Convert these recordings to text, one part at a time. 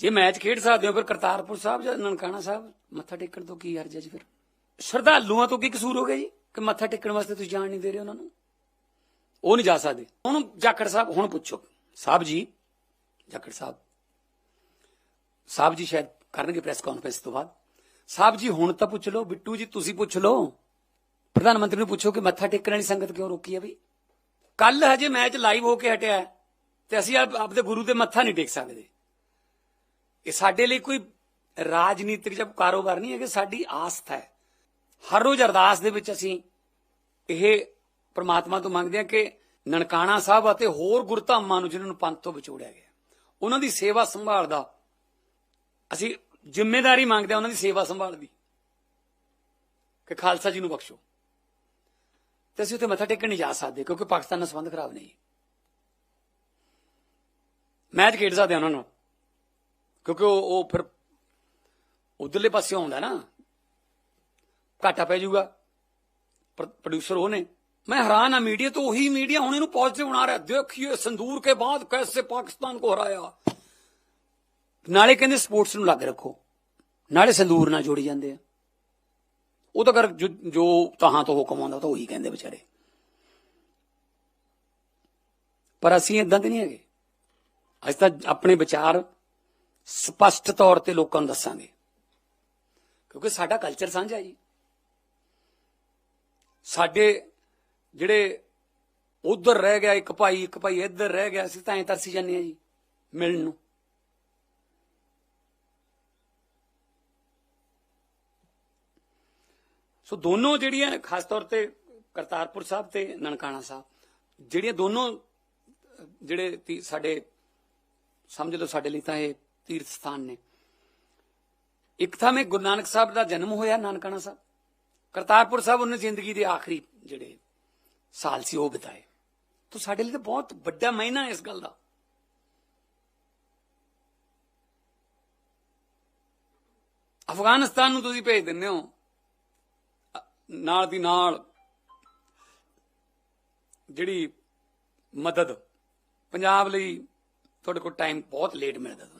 ਜੇ ਮੈਚ ਖੇਡ ਸਕਦੇ ਹੋ ਫਿਰ ਕਰਤਾਰਪੁਰ ਸਾਹਿਬ ਜਾਂ ਨਨਕਾਣਾ ਸਾਹਿਬ, ਮੱਥਾ ਟੇਕਣ ਤੋਂ ਕੀ ਅਰਜ਼ ਹੈ ਜੀ ਫਿਰ? ਸ਼ਰਧਾਲੂਆਂ ਤੋਂ ਕੀ ਕਸੂਰ ਹੋ ਗਿਆ ਜੀ ਕਿ ਮੱਥਾ ਟੇਕਣ ਵਾਸਤੇ ਤੁਸੀਂ ਜਾਣ ਨਹੀਂ ਦੇ ਰਹੇ ਉਹਨਾਂ ਨੂੰ? ਉਹ ਨਹੀਂ ਜਾ ਸਕਦੇ। ਹੁਣ ਜਾਖੜ ਸਾਹਿਬ, ਹੁਣ ਪੁੱਛੋ। ਸਾਹਿਬ ਜੀ, ਜਾਖੜ ਸਾਹਿਬ। ਸਾਹਿਬ ਜੀ ਸ਼ਾਇਦ ਕਰਨਗੇ ਪ੍ਰੈਸ ਕਾਨਫਰੰਸ ਤੋਂ ਬਾਅਦ। ਸਾਹਿਬ ਜੀ, ਹੁਣ ਤਾਂ ਪੁੱਛ ਲਓ। ਬਿੱਟੂ ਜੀ, ਤੁਸੀਂ ਪੁੱਛ ਲਓ। ਪ੍ਰਧਾਨ ਮੰਤਰੀ ਨੂੰ ਪੁੱਛੋ ਕਿ ਮੱਥਾ ਟੇਕਣ ਵਾਲੀ ਸੰਗਤ ਕਿਉਂ ਰੋਕੀ ਹੈ ਬਈ? ਕੱਲ ਹਜੇ ਮੈਚ ਲਾਈਵ ਹੋ ਕੇ ਹਟਿਆ ਤੇ ਅਸੀਂ ਆਪਦੇ ਗੁਰੂ ਦੇ ਮੱਥਾ ਨਹੀਂ ਟੇਕ ਸਕਦੇ। ਇਹ ਸਾਡੇ ਲਈ ਕੋਈ ਰਾਜਨੀਤਿਕ ਜਾਂ ਕਾਰੋਬਾਰ ਨਹੀਂ ਹੈ ਕਿ ਸਾਡੀ ਆਸਥਾ ਹੈ। ਹਰ ਰੋਜ਼ ਅਰਦਾਸ ਦੇ ਵਿੱਚ ਅਸੀਂ ਇਹ ਪ੍ਰਮਾਤਮਾ ਤੋਂ ਮੰਗਦੇ ਹਾਂ ਕਿ ਨਨਕਾਣਾ ਸਾਹਿਬ ਅਤੇ ਹੋਰ ਗੁਰਧਾਮਾਂ ਨੂੰ ਜਿਨ੍ਹਾਂ ਨੂੰ ਪੰਥ ਤੋਂ ਵਿਛੋੜਿਆ ਗਿਆ, ਉਹਨਾਂ ਦੀ ਸੇਵਾ ਸੰਭਾਲ ਦਾ ਅਸੀਂ ਜ਼ਿੰਮੇਵਾਰੀ ਮੰਗਦੇ ਹਾਂ ਉਹਨਾਂ ਦੀ ਸੇਵਾ ਸੰਭਾਲ ਦੀ, ਕਿ ਖਾਲਸਾ ਜੀ ਨੂੰ ਬਖਸ਼ੋ। ਤੇ ਅਸੀਂ ਉੱਥੇ ਮੱਥਾ ਟੇਕਣ ਨਹੀਂ ਜਾ ਸਕਦੇ ਕਿਉਂਕਿ ਪਾਕਿਸਤਾਨ ਨਾਲ ਸੰਬੰਧ ਖਰਾਬ ਨਹੀਂ। ਮੈਚ ਖੇਡ ਸਕਦੇ ਹਾਂ ਉਹਨਾਂ ਨਾਲ। ਕਿਉਂਕਿ ਉਹ ਉਹ ਫਿਰ ਉਧਰਲੇ ਪਾਸੇ ਆਉਂਦਾ ਨਾ ਘਾਟਾ ਪੈ ਜਾਊਗਾ प्रोड्यूसर वो ने मैं हैरान हाँ मीडिया तो वही मीडिया ਹੁਣ ਇਹਨੂੰ ਪੋਜ਼ਿਟਿਵ ਬਣਾ ਰਿਹਾ ਦੇਖੀਏ ਸੰਦੂਰ ਕੇ ਬਾਅਦ ਕੈਸੇ ਪਾਕਿਸਤਾਨ ਕੋ ਹਰਾਇਆ ਨਾਲੇ ਕਹਿੰਦੇ ਸਪੋਰਟਸ ਨੂੰ ਲੱਗ ਰੱਖੋ ਨਾਲੇ ਸੰਦੂਰ ਨਾਲ ਜੋੜੀ ਜਾਂਦੇ ਆ ਉਹ ਤਾਂ ਕਰ ਜੋ ਜੋ ਤਹਾਂ ਤੋਂ ਹੁਕਮ ਆਉਂਦਾ ਉਹ ਤਾਂ ਉਹੀ ਕਹਿੰਦੇ ਵਿਚਾਰੇ ਪਰ ਅਸੀਂ ਇਦਾਂ ਦੇ ਨਹੀਂ ਹੈਗੇ ਅਸੀਂ ਤਾਂ ਆਪਣੇ ਵਿਚਾਰ ਸਪਸ਼ਟ ਤੌਰ ਤੇ ਲੋਕਾਂ ਨੂੰ ਦੱਸਾਂਗੇ। ਕਿਉਂਕਿ ਸਾਡਾ ਕਲਚਰ ਸਾਂਝਾ ਹੈ ਜੀ। ਸਾਡੇ ਜਿਹੜੇ ਉਧਰ ਰਹਿ ਗਿਆ ਇੱਕ ਭਾਈ ਇੱਕ ਭਾਈ ਇੱਧਰ ਰਹਿ ਗਿਆ, ਅਸੀਂ ਤਾਂ ਐਂ ਤਰਸੀ ਜਾਂਦੇ ਆ ਜੀ, ਮਿਲਣ ਨੂੰ। ਸੋ ਦੋਨੋਂ ਜਿਹੜੀਆਂ ਖਾਸ ਤੌਰ ਤੇ ਕਰਤਾਰਪੁਰ ਸਾਹਿਬ ਤੇ ਨਨਕਾਣਾ ਸਾਹਿਬ, ਜਿਹੜੀਆਂ ਦੋਨੋਂ ਜਿਹੜੇ ਸਾਡੇ, ਸਮਝ ਲਓ ਸਾਡੇ ਲਈ ਤਾਂ ਇਹ ਤੀਰਥ ਸਥਾਨ ਨੇ। ਇੱਕ ਥਾਂ ਮੈਂ ਗੁਰੂ ਨਾਨਕ ਸਾਹਿਬ ਦਾ ਜਨਮ ਹੋਇਆ ਨਾਨਕਾਣਾ ਸਾਹਿਬ। ਕਰਤਾਰਪੁਰ ਸਾਹਿਬ ਉਹਨੇ ਜ਼ਿੰਦਗੀ ਦੇ ਆਖਰੀ ਜਿਹੜੇ ਸਾਲ ਸੀ ਉਹ ਬਿਤਾਏ। ਤਾਂ ਸਾਡੇ ਲਈ ਤਾਂ ਬਹੁਤ ਵੱਡਾ ਮਹੀਨਾ ਇਸ ਗੱਲ ਦਾ। ਅਫਗਾਨਿਸਤਾਨ ਨੂੰ ਤੁਸੀਂ ਭੇਜ ਦਿੰਦੇ ਹੋ। ਨਾਲ ਦੀ ਨਾਲ ਜਿਹੜੀ ਮਦਦ, ਪੰਜਾਬ ਲਈ ਤੁਹਾਡੇ ਕੋਲ ਟਾਈਮ ਬਹੁਤ ਲੇਟ ਮਿਲਦਾ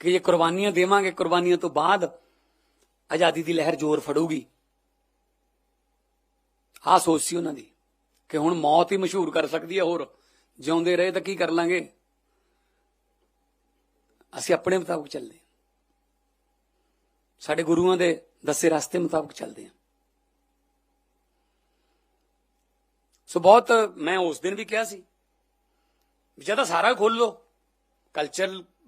ਕਿ ਜੇ ਕੁਰਬਾਨੀਆਂ ਦੇਵਾਂਗੇ, ਕੁਰਬਾਨੀਆਂ ਤੋਂ ਬਾਅਦ ਆਜ਼ਾਦੀ ਦੀ ਲਹਿਰ ਜ਼ੋਰ ਫੜੂਗੀ। ਆ ਸੋਚ ਸੀ ਉਹਨਾਂ ਦੀ ਕਿ ਹੁਣ ਮੌਤ ਹੀ ਮਸ਼ਹੂਰ ਕਰ ਸਕਦੀ ਹੈ ਹੋਰ। ਜਿਉਂਦੇ ਰਹੇ ਤਾਂ ਕੀ ਕਰ ਲਾਂਗੇ? ਅਸੀਂ ਆਪਣੇ ਮੁਤਾਬਕ ਚੱਲਦੇ ਹਾਂ। ਸਾਡੇ ਗੁਰੂਆਂ ਦੇ ਦੱਸੇ ਰਸਤੇ ਮੁਤਾਬਕ ਚੱਲਦੇ ਹਾਂ। ਸੋ ਬਹੁਤ ਮੈਂ ਉਸ ਦਿਨ ਵੀ ਕਿਹਾ ਸੀ ਵੀ ਜਾਂ ਸਾਰਾ ਖੋਲ ਲੋ ਕਲਚਰ